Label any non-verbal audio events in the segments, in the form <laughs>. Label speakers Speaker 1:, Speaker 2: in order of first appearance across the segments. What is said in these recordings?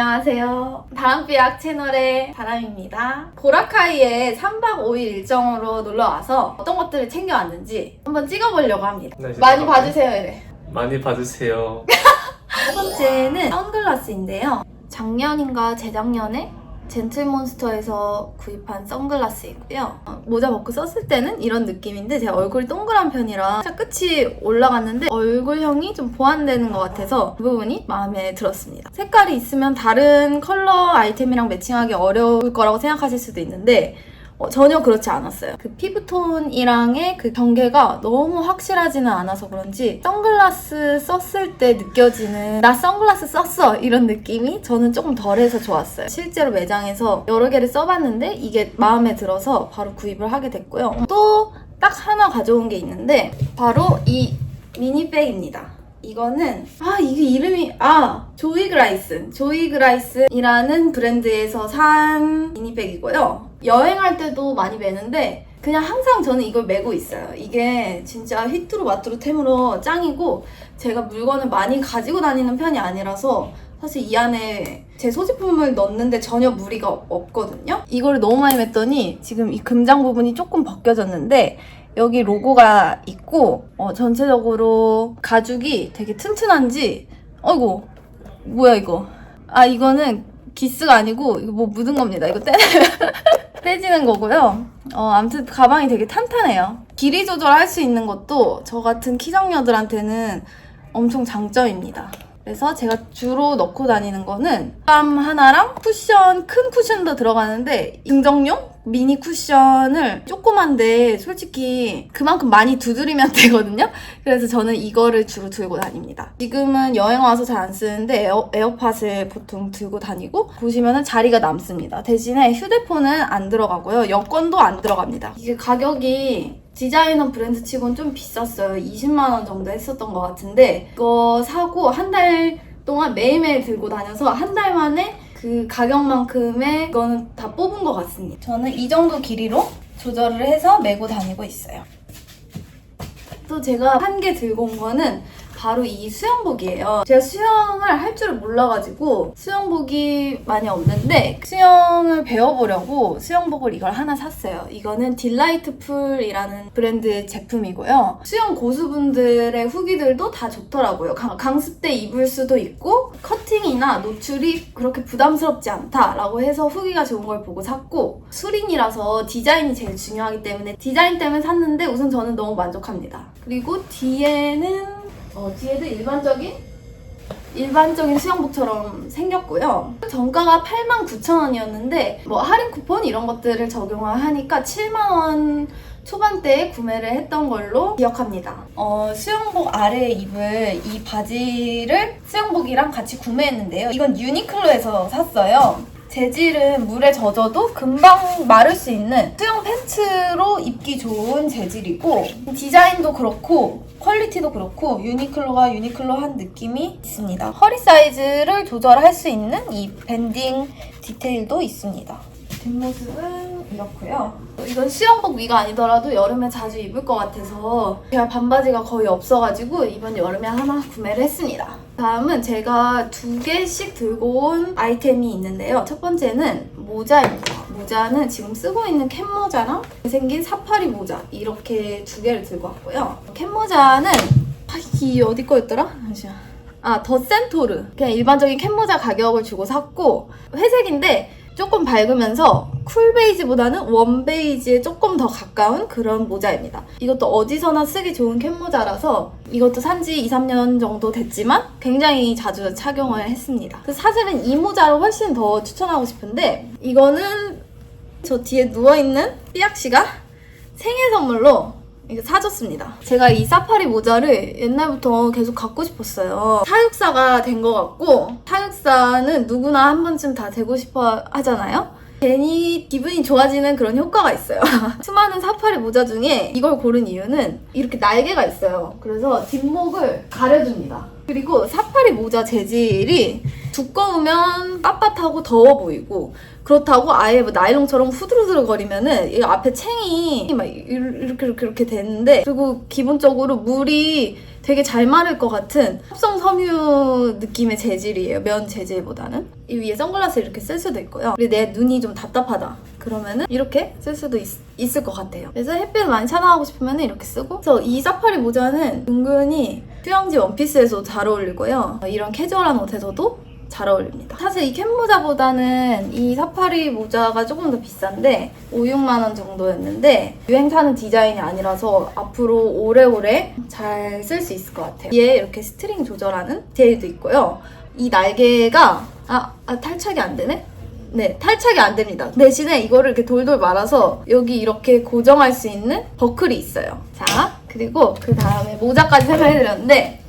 Speaker 1: 안녕하세요. 바람비약 채널의 바람입니다. 보라카이에 3박 5일 일정으로 놀러와서 어떤 것들을 챙겨왔는지 한번 찍어보려고 합니다.
Speaker 2: 네,
Speaker 1: 많이. 봐주세요, 이래.
Speaker 2: 많이 봐주세요.
Speaker 1: 첫 번째는 선글라스인데요. 작년인가 재작년에 젠틀몬스터에서 구입한 선글라스이고요. 어, 모자 벗고 썼을 때는 이런 느낌인데 제 얼굴이 동그란 편이라 끝이 올라갔는데 얼굴형이 좀 보완되는 것 같아서 그 부분이 마음에 들었습니다. 색깔이 있으면 다른 컬러 아이템이랑 매칭하기 어려울 거라고 생각하실 수도 있는데 어, 전혀 그렇지 않았어요. 그 피부톤이랑의 그 경계가 너무 확실하지는 않아서 그런지 선글라스 썼을 때 느껴지는 나 선글라스 썼어 이런 느낌이 저는 조금 덜해서 좋았어요. 실제로 매장에서 여러 개를 써봤는데 이게 마음에 들어서 바로 구입을 하게 됐고요. 또 딱 하나 가져온 게 있는데 바로 이 미니백입니다. 이거는 아 이게 이름이 아 조이 그라이슨 조이 그라이슨이라는 브랜드에서 산 미니백이고요 여행할 때도 많이 매는데 그냥 항상 저는 이걸 메고 있어요. 이게 진짜 휘뚜루 마뚜루 템으로 짱이고 제가 물건을 많이 가지고 다니는 편이 아니라서 사실 이 안에 제 소지품을 넣는데 전혀 무리가 없- 없거든요. 이거를 너무 많이 맸더니 지금 이 금장 부분이 조금 벗겨졌는데 여기 로고가 있고 어, 전체적으로 가죽이 되게 튼튼한지 어이구 뭐야 이거? 아 이거는 기스가 아니고 이거 뭐 묻은 겁니다. 이거 떼내면 <laughs> 떼지는 거고요. 어 아무튼 가방이 되게 탄탄해요. 길이 조절할 수 있는 것도 저 같은 키장녀들한테는 엄청 장점입니다 그래서 제가 주로 넣고 다니는 거는 밤 하나랑 쿠션 큰 쿠션도 들어가는데 인정용 미니 쿠션을 조그만데 솔직히 그만큼 많이 두드리면 <laughs> 되거든요. 그래서 저는 이거를 주로 들고 다닙니다. 지금은 여행 와서 잘 안 쓰는데 에어, 에어팟을 보통 들고 다니고 보시면은 자리가 남습니다. 대신에 휴대폰은 안 들어가고요. 여권도 안 들어갑니다. 이게 가격이 디자이너 브랜드 치곤 좀 비쌌어요. 20만원 정도 했었던 것 같은데 이거 사고 한 달 동안 매일매일 들고 다녀서 한 달 만에 그 가격만큼의 이거는 다 뽑은 것 같습니다. 저는 이 정도 길이로 조절을 해서 메고 다니고 있어요. 또 제가 한 개 들고 온 거는 바로 이 수영복이에요. 제가 수영을 할 줄을 몰라가지고 수영복이 많이 없는데 수영을 배워보려고 수영복을 이걸 하나 샀어요. 이거는 딜라이트풀이라는 브랜드의 제품이고요. 수영 고수분들의 후기들도 다 좋더라고요. 강- 강습 때 입을 수도 있고 커팅이나 노출이 그렇게 부담스럽지 않다라고 해서 후기가 좋은 걸 보고 샀고 수린이라서 디자인이 제일 중요하기 때문에 디자인 때문에 샀는데 우선 저는 너무 만족합니다. 그리고 뒤에는 어, 뒤에도 일반적인 일반적인 수영복처럼 생겼고요. 정가가 89,000원이었는데 뭐 할인 쿠폰 이런 것들을 적용하니까 7만원 초반대에 구매를 했던 걸로 기억합니다. 어, 수영복 아래에 입을 이 바지를 수영복이랑 같이 구매했는데요. 이건 유니클로에서 샀어요. 재질은 물에 젖어도 금방 마를 수 있는 수영 팬츠로 입기 좋은 재질이고 디자인도 그렇고 퀄리티도 그렇고 유니클로가 유니클로한 느낌이 있습니다. 허리 사이즈를 조절할 수 있는 이 밴딩 디테일도 있습니다. 뒷모습은 이렇고요. 이건 수영복 위가 아니더라도 여름에 자주 입을 것 같아서 제가 반바지가 거의 없어가지고 이번 여름에 하나 구매를 했습니다. 다음은 제가 두 개씩 들고 온 아이템이 있는데요. 첫 번째는 모자입니다. 모자는 지금 쓰고 있는 캡 모자랑 생긴 사파리 모자 이렇게 두 개를 들고 왔고요. 캡 모자는 아, 이 어디 거였더라? 잠시만. 아, 더 센토르. 그냥 일반적인 캡 모자 가격을 주고 샀고 회색인데 조금 밝으면서 쿨 베이지보다는 원 베이지에 조금 더 가까운 그런 모자입니다. 이것도 어디서나 쓰기 좋은 캡 모자라서 이것도 산지 2, 3년 정도 됐지만 굉장히 자주 착용을 했습니다. 사실은 이 모자를 훨씬 더 추천하고 싶은데 이거는 저 뒤에 누워있는 삐약 씨가 생일 선물로 이거 사줬습니다. 제가 이 사파리 모자를 옛날부터 계속 갖고 싶었어요. 사육사가 된 것 같고 사육사는 누구나 한 번쯤 다 되고 싶어 하잖아요. 괜히 기분이 좋아지는 그런 효과가 있어요. <laughs> 수많은 사파리 모자 중에 이걸 고른 이유는 이렇게 날개가 있어요. 그래서 뒷목을 가려줍니다. 그리고 사파리 모자 재질이 두꺼우면 빳빳하고 더워 보이고 그렇다고 아예 뭐 나일론처럼 후드르드거리면은 이 앞에 챙이 막 이렇게 이렇게 이렇게 되는데 그리고 기본적으로 물이 되게 잘 마를 것 같은 합성 섬유 느낌의 재질이에요. 면 재질보다는. 이 위에 선글라스 이렇게 쓸 수도 있고요. 그리고 내 눈이 좀 답답하다. 그러면은 이렇게 쓸 수도 있, 을것 같아요. 그래서 햇빛 많이 차단하고 싶으면 이렇게 쓰고. 그래서 이 사파리 모자는 은근히 휴양지 원피스에서 잘 어울리고요. 이런 캐주얼한 옷에서도 잘 어울립니다. 사실 이 캡 모자보다는 이 사파리 모자가 조금 더 비싼데 5, 6만 원 정도였는데 유행 타는 디자인이 아니라서 앞으로 오래오래 잘 쓸 수 있을 것 같아요. 뒤에 이렇게 스트링 조절하는 디테일도 있고요. 이 날개가 아, 아 탈착이 안 되네? 네, 탈착이 안 됩니다. 대신에 이거를 이렇게 돌돌 말아서 여기 이렇게 고정할 수 있는 버클이 있어요. 자, 그리고 그 다음에 모자까지 <laughs> 설명해드렸는데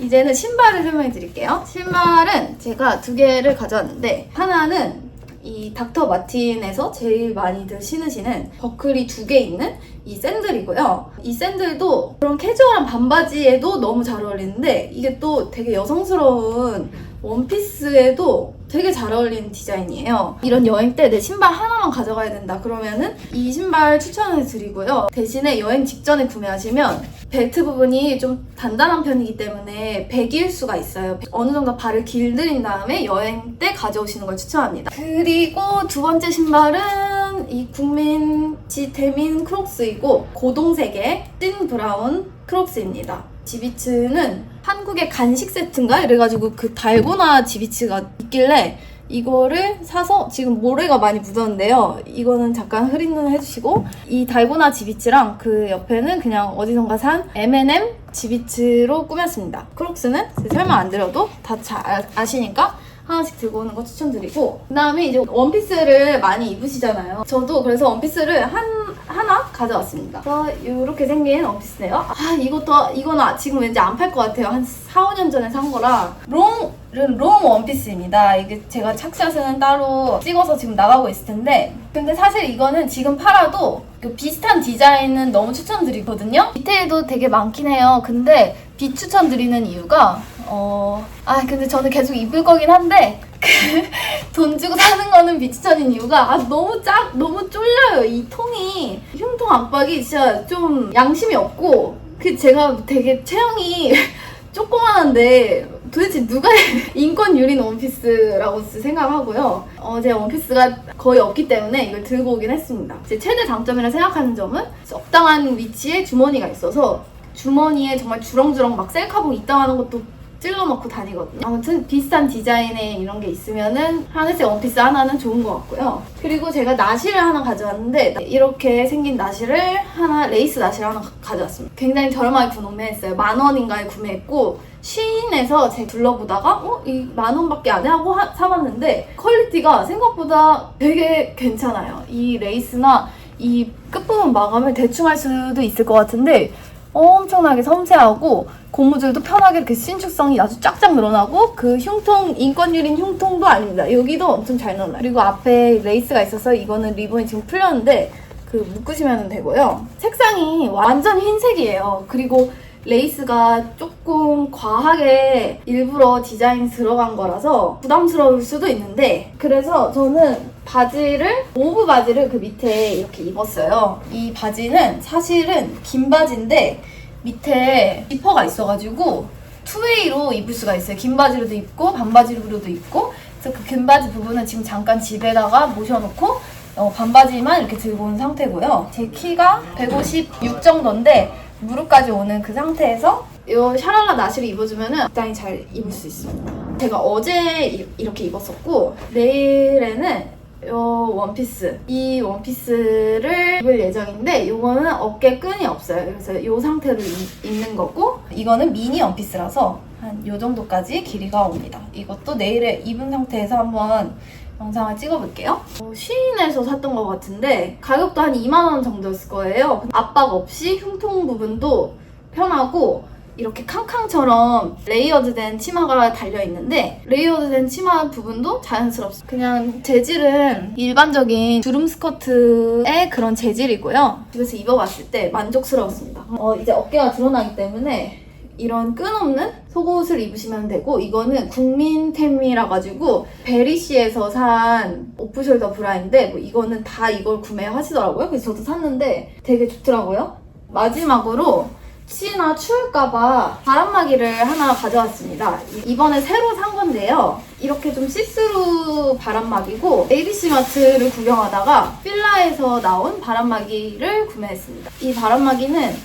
Speaker 1: 이제는 신발을 설명해 드릴게요. 신발은 제가 두 개를 가져왔는데 하나는 이 닥터 마틴에서 제일 많이들 신으시는 버클이 두 개 있는 이 샌들이고요. 이 샌들도 그런 캐주얼한 반바지에도 너무 잘 어울리는데 이게 또 되게 여성스러운 원피스에도 되게 잘 어울리는 디자인이에요. 이런 여행 때 내 신발 하나만 가져가야 된다 그러면은 이 신발 추천을 드리고요. 대신에 여행 직전에 구매하시면 벨트 부분이 좀 단단한 편이기 때문에 배길 수가 있어요. 어느 정도 발을 길들인 다음에 여행 때 가져오시는 걸 추천합니다. 그리고 두 번째 신발은 이 국민 지테민 크록스이고 고동색의 찐 브라운 크록스입니다. 지비츠는 한국의 간식 세트인가? 이래가지고 그 달고나 지비츠가 있길래 이거를 사서 지금 모래가 많이 묻었는데요. 이거는 잠깐 흐린 눈 해주시고 이 달고나 지비츠랑 그 옆에는 그냥 어디선가 산 M&M 지비츠로 꾸몄습니다. 크록스는 설명 안 드려도 다 잘 아시니까 하나씩 들고 오는 거 추천드리고 그 다음에 이제 원피스를 많이 입으시잖아요. 저도 그래서 원피스를 한 하나 가져왔습니다. 이렇게 생긴 원피스네요. 아 이것도 이거는 지금 왠지 안 팔 것 같아요. 한 4, 5년 전에 산 거라 롱롱 원피스입니다. 이게 제가 착샷은 따로 찍어서 지금 나가고 있을 텐데 근데 사실 이거는 지금 팔아도 그 비슷한 디자인은 너무 추천드리거든요. 디테일도 되게 많긴 해요. 근데 비추천드리는 이유가 어... 아 근데 저는 계속 입을 거긴 한데 <laughs> 돈 주고 사는 거는 비추천인 이유가 아 너무 작 너무 쫄려요 이 통이 흉통 압박이 진짜 좀 양심이 없고 그 제가 되게 체형이 <laughs> 조그만한데 도대체 누가 <laughs> 인권 유린 원피스라고 생각하고요. 어, 제 원피스가 거의 없기 때문에 이걸 들고 오긴 했습니다. 제 최대 장점이라 생각하는 점은 적당한 위치에 주머니가 있어서 주머니에 정말 주렁주렁 막 셀카봉 있다 하는 것도 찔러넣고 다니거든요. 아무튼 비슷한 디자인의 이런 게 있으면은 하늘색 원피스 하나는 좋은 것 같고요. 그리고 제가 나시를 하나 가져왔는데 이렇게 생긴 나시를 하나 레이스 나시를 하나 가- 가져왔습니다. 굉장히 저렴하게 구매했어요. 만 원인가에 구매했고 시인에서 제가 둘러보다가 어? 이 만 원밖에 안 해? 하고 하- 사봤는데 퀄리티가 생각보다 되게 괜찮아요. 이 레이스나 이 끝부분 마감을 대충 할 수도 있을 것 같은데 엄청나게 섬세하고 고무줄도 편하게 이렇게 신축성이 아주 쫙쫙 늘어나고 그 흉통 인권유린 흉통도 아닙니다. 여기도 엄청 잘 늘어나요. 그리고 앞에 레이스가 있어서 이거는 리본이 지금 풀렸는데 그 묶으시면 되고요. 색상이 완전 흰색이에요. 그리고 레이스가 조금 과하게 일부러 디자인 들어간 거라서 부담스러울 수도 있는데 그래서 저는 바지를 오브 바지를 그 밑에 이렇게 입었어요. 이 바지는 사실은 긴 바지인데 밑에 지퍼가 있어가지고 투웨이로 입을 수가 있어요. 긴 바지로도 입고 반바지로도 입고 그래서 그 긴 바지 부분은 지금 잠깐 집에다가 모셔놓고 어, 반바지만 이렇게 들고 온 상태고요. 제 키가 156 정도인데 무릎까지 오는 그 상태에서 이 샤랄라 나시를 입어주면 적당히 잘 입을 수 있습니다. 제가 어제 이- 이렇게 입었었고 내일에는 이 원피스 이 원피스를 입을 예정인데 이거는 어깨 끈이 없어요. 그래서 이 상태로 입- 입는 거고 이거는 미니 원피스라서 한이 정도까지 길이가 옵니다. 이것도 내일에 입은 상태에서 한번 영상을 찍어볼게요. 어, 시인에서 샀던 것 같은데 가격도 한 2만 원 정도였을 거예요. 압박 없이 흉통 부분도 편하고 이렇게 캉캉처럼 레이어드된 치마가 달려 있는데 레이어드된 치마 부분도 자연스럽습니다. 그냥 재질은 일반적인 주름 스커트의 그런 재질이고요. 집에서 입어봤을 때 만족스러웠습니다. 어, 이제 어깨가 드러나기 때문에 이런 끈없는 속옷을 입으시면 되고 이거는 국민템이라 가지고 베리시에서 산 오프숄더 브라인데 뭐 이거는 다 이걸 구매하시더라고요. 그래서 저도 샀는데 되게 좋더라고요. 마지막으로 혹시나 추울까봐 바람막이를 하나 가져왔습니다. 이- 이번에 새로 산 건데요. 이렇게 좀 시스루 바람막이고 ABC마트를 구경하다가 필라에서 나온 바람막이를 구매했습니다. 이 바람막이는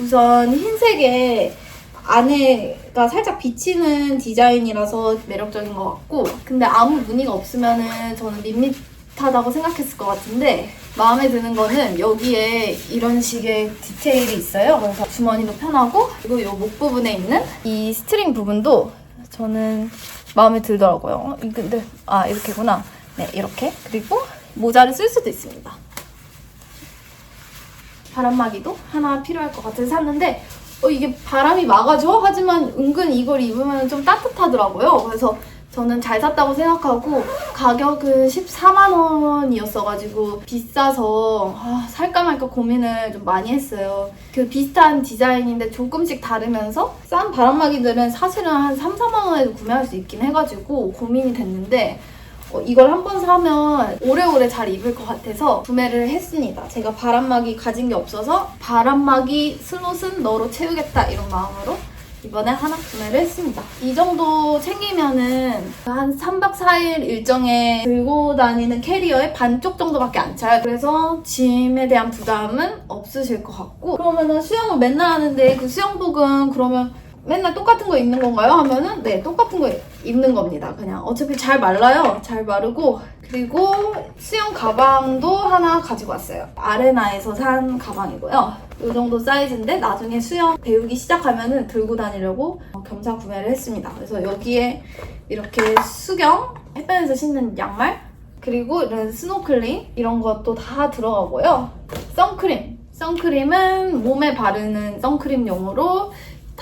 Speaker 1: 우선 흰색에 안에가 살짝 비치는 디자인이라서 매력적인 것 같고 근데 아무 무늬가 없으면은 저는 밋밋하다고 생각했을 것 같은데 마음에 드는 거는 여기에 이런 식의 디테일이 있어요. 그래서 주머니도 편하고 그리고 이 목 부분에 있는 이 스트링 부분도 저는 마음에 들더라고요. 이 근데 아 이렇게구나. 네 이렇게 그리고 모자를 쓸 수도 있습니다. 바람막이도 하나 필요할 것 같아서 샀는데 어, 이게 바람이 막아줘? 하지만 은근 이걸 입으면 좀 따뜻하더라고요. 그래서 저는 잘 샀다고 생각하고 가격은 14만 원이었어가지고 비싸서 아, 살까 말까 고민을 좀 많이 했어요. 그 비슷한 디자인인데 조금씩 다르면서 싼 바람막이들은 사실은 한 3, 4만 원에도 구매할 수 있긴 해가지고 고민이 됐는데 어, 이걸 한 번 사면 오래오래 잘 입을 것 같아서 구매를 했습니다. 제가 바람막이 가진 게 없어서 바람막이 슬롯은 너로 채우겠다 이런 마음으로 이번에 하나 구매를 했습니다. 이 정도 챙기면은 한 3박 4일 일정에 들고 다니는 캐리어의 반쪽 정도밖에 안 차요. 그래서 짐에 대한 부담은 없으실 것 같고 그러면은 수영을 맨날 하는데 그 수영복은 그러면 맨날 똑같은 거 입는 건가요? 하면은 네 똑같은 거 입는 겁니다. 그냥 어차피 잘 말라요. 잘 마르고 그리고 수영 가방도 하나 가지고 왔어요. 아레나에서 산 가방이고요. 이 정도 사이즈인데 나중에 수영 배우기 시작하면은 들고 다니려고 겸사 구매를 했습니다. 그래서 여기에 이렇게 수경 햇볕에서 신는 양말 그리고 이런 스노클링 이런 것도 다 들어가고요. 선크림 선크림은 몸에 바르는 선크림용으로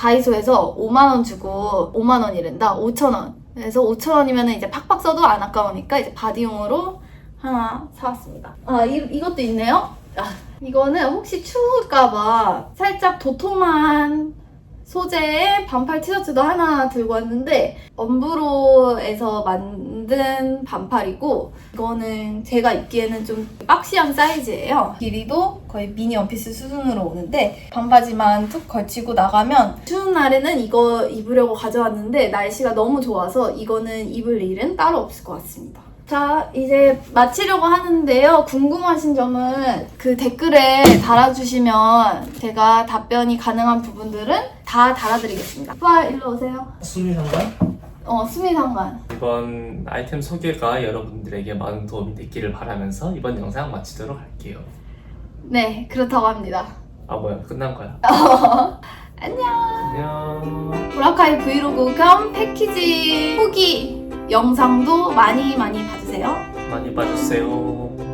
Speaker 1: 다이소에서 5만원 주고 5만원이란다. 5천원. 그래서 5천원이면 이제 팍팍 써도 안 아까우니까 이제 바디용으로 하나 사왔습니다. 아 이, 이것도 있네요? 아, 이거는 혹시 추울까봐 살짝 도톰한 소재의 반팔 티셔츠도 하나 들고 왔는데 엄브로에서 만든 반팔이고 이거는 제가 입기에는 좀 박시한 사이즈예요. 길이도 거의 미니 원피스 수준으로 오는데 반바지만 툭 걸치고 나가면 추운 날에는 이거 입으려고 가져왔는데 날씨가 너무 좋아서 이거는 입을 일은 따로 없을 것 같습니다. 자, 이제 마치려고 하는데요. 궁금하신 점은 그 댓글에 달아주시면 제가 답변이 가능한 부분들은 다 달아드리겠습니다. 오빠, 일로 오세요.
Speaker 2: 수미 상관?
Speaker 1: 어, 수미상관.
Speaker 2: 이번 아이템 소개가 여러분들에게 많은 도움이 됐기를 바라면서 이번 영상 마치도록 할게요.
Speaker 1: 네, 그렇다고 합니다.
Speaker 2: 아 뭐야 끝난 거야. <laughs>
Speaker 1: 안녕.
Speaker 2: 안녕.
Speaker 1: 보라카이 브이로그 겸 패키지 후기 영상도 많이 많이 봐주세요.
Speaker 2: 많이 봐주세요.